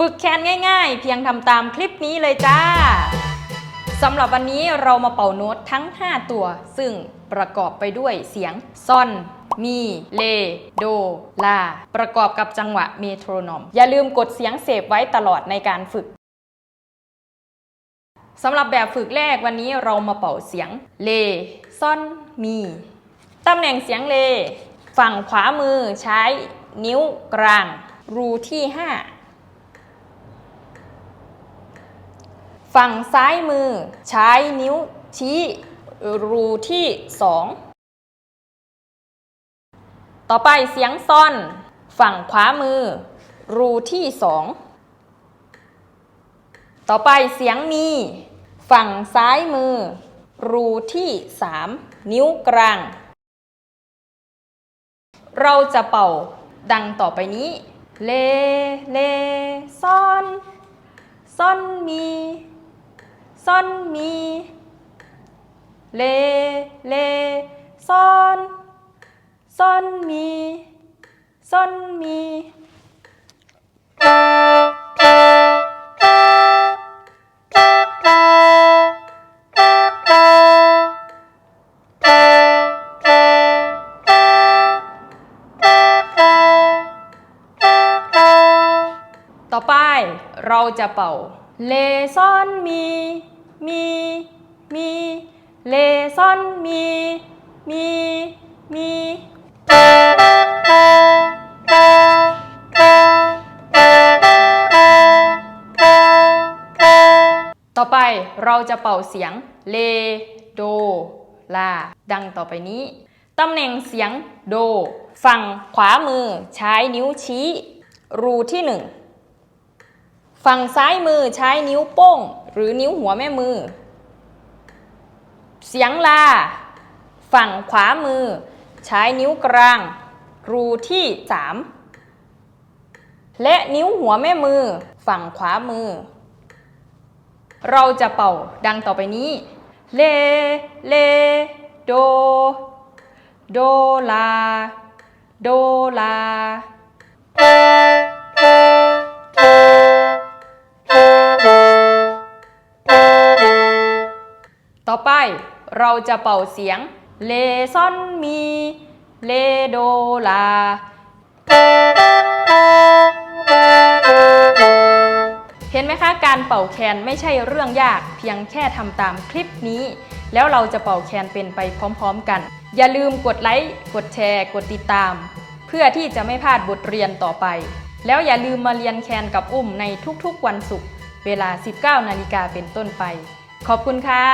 ฝึกแคนง่ายๆ เพียงทำตามคลิปนี้เลยจ้าสำหรับวันนี้เรามาเป่าโน้ตทั้ง 5 ตัว ซึ่งประกอบไปด้วยเสียงซอน มี เล โด ลา ประกอบกับจังหวะเมโทรนอม อย่าลืมกดเสียงเสพไว้ตลอดในการฝึกสำหรับแบบฝึกแรกวันนี้เรามาเป่าเสียง เล ซอน มี ตำแหน่งเสียงเล ฝั่งขวามือใช้นิ้วกลาง รูที่ 5 ฝั่งซ้ายมือ ใช้นิ้วชี้รูที่ 2 ต่อไปเสียงซ่อน ฝั่งขวามือ รูที่ 2 ต่อไปเสียงมี ฝั่งซ้ายมือ รูที่ 3 นิ้วกลาง เราจะเป่าดังต่อไปนี้ เล เล ซ่อน ซ่อนมี ซอนมีเลเลซอนซอนมีซอนมีต่อไปเราจะเป่าเลซอนมี มีมีเลซอนมีมีมีต่อไปเราจะเป่าเสียงเลโดลาดังต่อไปนี้ ตำแหน่งเสียงโด ฝั่งขวามือใช้นิ้วชี้ รูที่หนึ่งฝั่งซ้ายมือใช้นิ้วโป้ง หรือนิ้วหัวแม่มือ เสียงลา ฝั่งขวามือ ใช้นิ้วกลาง รูที่ 3 และนิ้วหัวแม่มือ ฝั่งขวามือ เราจะเป่าดังต่อไปนี้ เล เล โด โดลา โดลา ต่อไปเราจะเป่าเสียงเลซอนมีเลโดลา เห็นไหมคะ การเป่าแคนไม่ใช่เรื่องยากเพียงแค่ทำตามคลิปนี้ แล้วเราจะเป่าแคนเป็นไปพร้อมๆกัน อย่าลืมกดไลค์กดแชร์ กดติดตาม เพื่อที่จะไม่พลาดบทเรียนต่อไป แล้วอย่าลืมมาเรียนแคนกับอุ้มในทุกๆวันศุกร์เวลา 19 นาฬิกาเป็นต้นไป ขอบคุณค่ะ